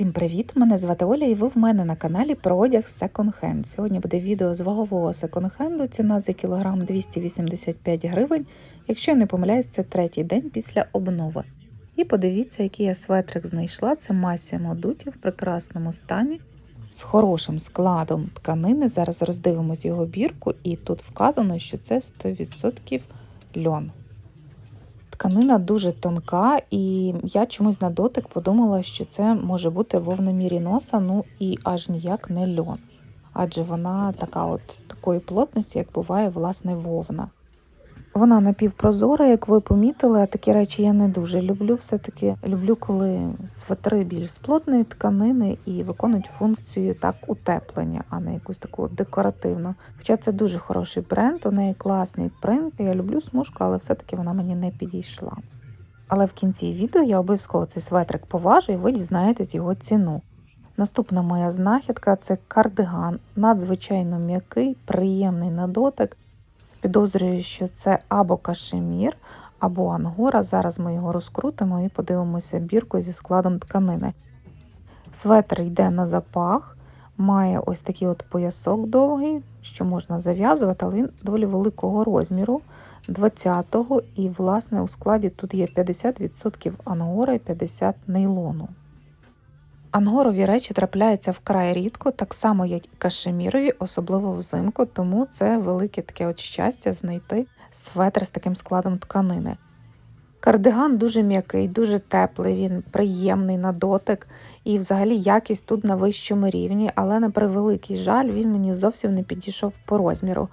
Усім привіт! Мене звати Оля і ви в мене на каналі про одяг Hand. Сьогодні буде відео з вагового секонд-хенду. Ціна за кілограм 285 гривень. Якщо я не помиляюсь, це третій день після обнови. І подивіться, який я светрик знайшла. Це Massimo Dutti в прекрасному стані з хорошим складом тканини. Зараз роздивимось його бірку, і тут вказано, що це 100% льон. Тканина дуже тонка, і я чомусь на дотик подумала, що це може бути вовна міріноса, ну і аж ніяк не льон. Адже вона така от такої плотності, як буває власне вовна. Вона напівпрозора, як ви помітили, а такі речі я не дуже люблю. Все-таки люблю, коли светри більш з плотної тканини і виконують функцію так утеплення, а не якусь таку декоративну. Хоча це дуже хороший бренд, у неї класний принт. Я люблю смужку, але все-таки вона мені не підійшла. Але в кінці відео я обов'язково цей светрик поважу і ви дізнаєтесь його ціну. Наступна моя знахідка це кардиган, надзвичайно м'який, приємний на дотик. Підозрюю, що це або кашемір, або ангора. Зараз ми його розкрутимо і подивимося бірку зі складом тканини. Светр йде на запах, має ось такий от поясок довгий, що можна зав'язувати, але він доволі великого розміру, 20-го, і, власне, у складі тут є 50% ангора і 50% нейлону. Ангорові речі трапляються вкрай рідко, так само, як і кашемірові, особливо взимку, тому це велике таке от щастя знайти светр з таким складом тканини. Кардиган дуже м'який, дуже теплий, він приємний на дотик і взагалі якість тут на вищому рівні, але на превеликий жаль, він мені зовсім не підійшов по розміру.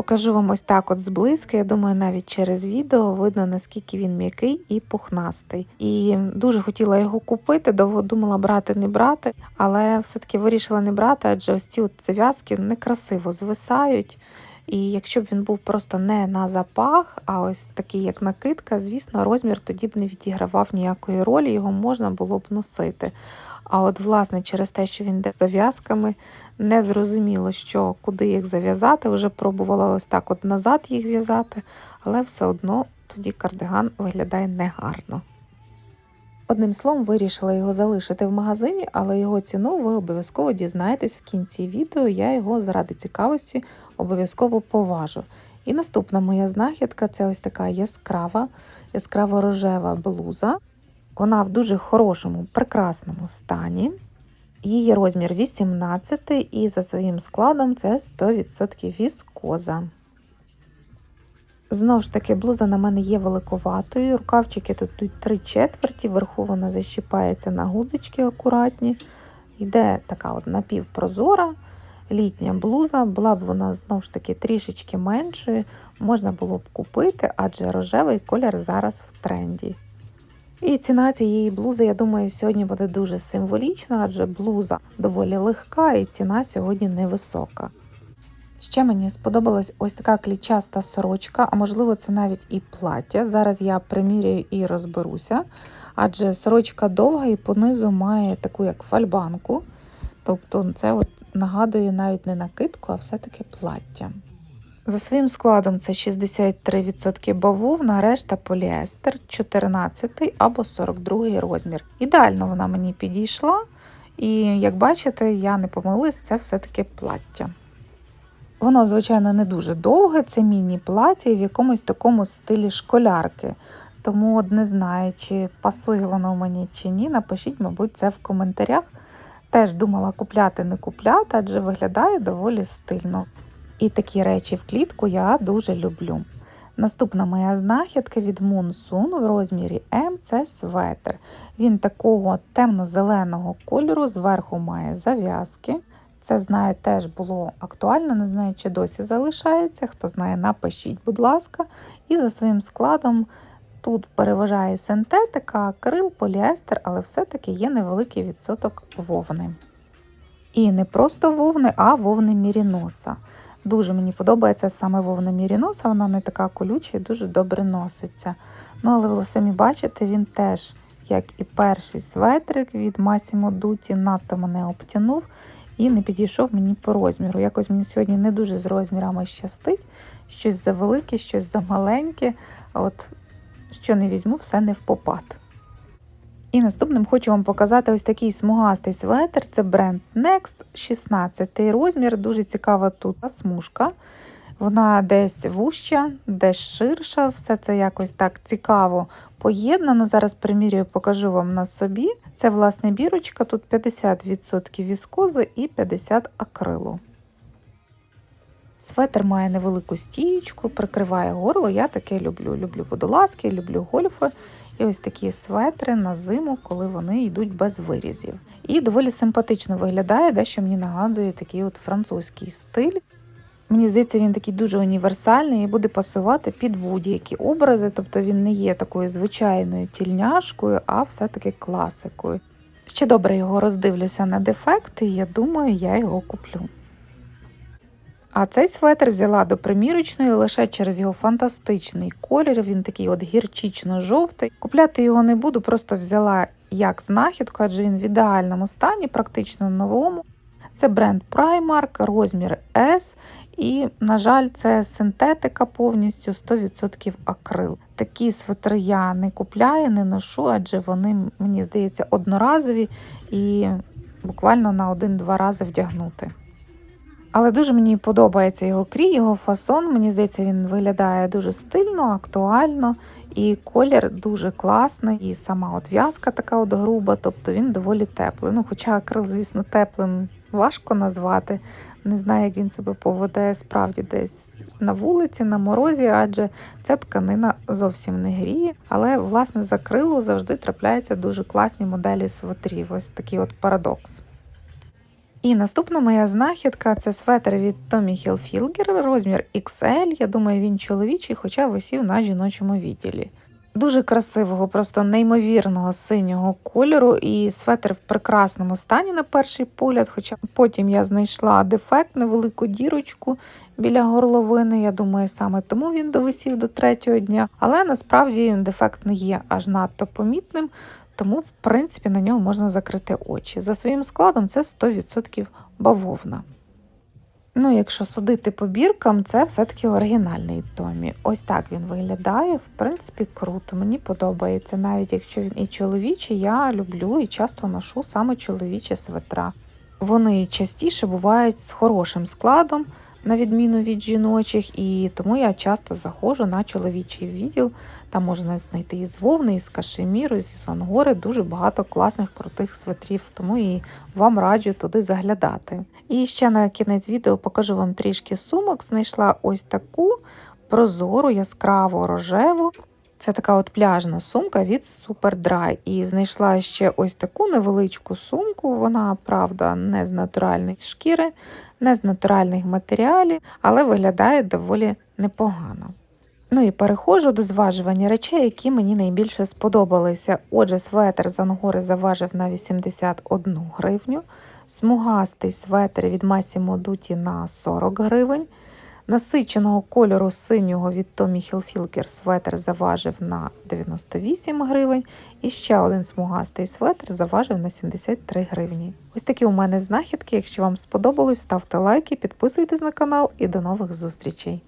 Покажу вам ось так от зблизька. Я думаю, навіть через відео видно, наскільки він м'який і пухнастий. І дуже хотіла його купити, довго думала брати, не брати, але все-таки вирішила не брати, адже ось ці от зав'язки некрасиво звисають. І якщо б він був просто не на запах, а ось такий, як накидка, звісно, розмір тоді б не відігравав ніякої ролі, його можна було б носити. А от, власне, через те, що він йде зав'язками, не зрозуміло, що куди їх зав'язати. Вже пробувала ось так от назад їх в'язати, але все одно тоді кардиган виглядає негарно. Одним словом, вирішила його залишити в магазині, але його ціну ви обов'язково дізнаєтесь в кінці відео. Я його заради цікавості обов'язково поважу. І наступна моя знахідка це ось така яскрава, яскраво рожева блуза. Вона в дуже хорошому, прекрасному стані. Її розмір 18 і за своїм складом це 100% віскоза. Знову ж таки, блуза на мене є великоватою. Рукавчики тут 3 четверті, вверху вона защіпається на гудзички акуратні. Йде така от напівпрозора літня блуза, була б вона знову ж таки трішечки меншою, можна було б купити, адже рожевий колір зараз в тренді. І ціна цієї блузи, я думаю, сьогодні буде дуже символічна, адже блуза доволі легка і ціна сьогодні невисока. Ще мені сподобалась ось така клічаста сорочка, а можливо, це навіть і плаття. Зараз я приміряю і розберуся, адже сорочка довга і понизу має таку як фальбанку. Тобто це от нагадує навіть не накидку, а все-таки плаття. За своїм складом це 63% бавовна, решта поліестер, 14 або 42 розмір. Ідеально вона мені підійшла, і як бачите, я не помилилась, це все-таки плаття. Воно, звичайно, не дуже довге, це міні-плаття в якомусь такому стилі школярки. Тому от не знаю, чи пасує воно мені чи ні. Напишіть, мабуть, це в коментарях. Теж думала купляти, не купляти, адже виглядає доволі стильно. І такі речі в клітку я дуже люблю. Наступна моя знахідка від Moonsun в розмірі М це светр. Він такого темно-зеленого кольору, зверху має зав'язки. Це, знаю, теж було актуально, не знаю, чи досі залишається. Хто знає, напишіть, будь ласка. І за своїм складом тут переважає синтетика, акрил, поліестер, але все-таки є невеликий відсоток вовни. І не просто вовни, а вовни міріноса. Дуже мені подобається саме вовна міріноса, вона не така колюча і дуже добре носиться. Ну, але ви самі бачите, він теж, як і перший светрик від Massimo Dutti, надто мене обтянув і не підійшов мені по розміру. Якось мені сьогодні не дуже з розмірами щастить. Щось за велике, щось за маленьке. От що не візьму, все не в попад. І наступним хочу вам показати ось такий смугастий светр. Це бренд Next 16 розмір. Дуже цікава тут смужка. Вона десь вуща, десь ширша. Все це якось так цікаво поєднано. Зараз примірюю, покажу вам на собі. Це власне бірочка, тут 50% віскози і 50 акрилу. Светр має невелику стієчку, прикриває горло. Я таке люблю. Люблю водолазки, люблю гольфи. І ось такі светри на зиму, коли вони йдуть без вирізів. І доволі симпатично виглядає, дещо мені нагадує такий от французький стиль. Мені здається, він такий дуже універсальний і буде пасувати під будь-які образи, тобто він не є такою звичайною тільняшкою, а все-таки класикою. Ще добре його роздивлюся на дефекти, і я думаю, я його куплю. А цей светр взяла до примірочної лише через його фантастичний колір. Він такий от гірчично-жовтий. Купляти його не буду, просто взяла як знахідку, адже він в ідеальному стані, практично новому. Це бренд Primark, розмір S. І, на жаль, це синтетика повністю 100% акрил. Такі светри я не купляю, не ношу, адже вони, мені здається, одноразові і буквально на один-два рази вдягнути. Але дуже мені подобається його крій, його фасон. Мені здається, він виглядає дуже стильно, актуально, і колір дуже класний. І сама от в'язка така от груба, тобто він доволі теплий. Ну, Хоча акрил, звісно, теплим важко назвати. Не знаю, як він себе поведе справді десь на вулиці, на морозі, адже ця тканина зовсім не гріє. Але, власне, за крилу завжди трапляються дуже класні моделі свитерів. Ось такий от парадокс. І наступна моя знахідка це светр від Tommy Hilfiger, розмір XL. Я думаю, він чоловічий, хоча висів на жіночому відділі. Дуже красивого, просто неймовірного синього кольору, і светр в прекрасному стані на перший погляд. Хоча потім я знайшла дефект, невелику дірочку біля горловини. Я думаю, саме тому він довисів до третього дня. Але насправді дефект не є аж надто помітним, тому, в принципі, на нього можна закрити очі. За своїм складом це 100% бавовна. Ну, якщо судити по біркам, це все-таки оригінальний Томі. Ось так він виглядає. В принципі, круто. Мені подобається. Навіть якщо він і чоловічий, я люблю і часто ношу саме чоловічі светра. Вони частіше бувають з хорошим складом, на відміну від жіночих, і тому я часто заходжу на чоловічий відділ. Там можна знайти і з вовни, і з кашеміру, і з ангори дуже багато класних крутих светрів, тому і вам раджу туди заглядати. І ще на кінець відео покажу вам трішки сумок. Знайшла ось таку прозору, яскраву рожеву. Це така от пляжна сумка від Superdry. І знайшла ще ось таку невеличку сумку. Вона, правда, не з натуральної шкіри, не з натуральних матеріалів, але виглядає доволі непогано. Ну і переходжу до зважування речей, які мені найбільше сподобалися. Отже, светр з ангори заважив на 81 гривню, смугастий светр від Massimo Dutti на 40 гривень. Насиченого кольору синього від Tommy Hilfiger светр заважив на 98 гривень. І ще один смугастий светр заважив на 73 гривні. Ось такі у мене знахідки. Якщо вам сподобалось, ставте лайки, підписуйтесь на канал і до нових зустрічей!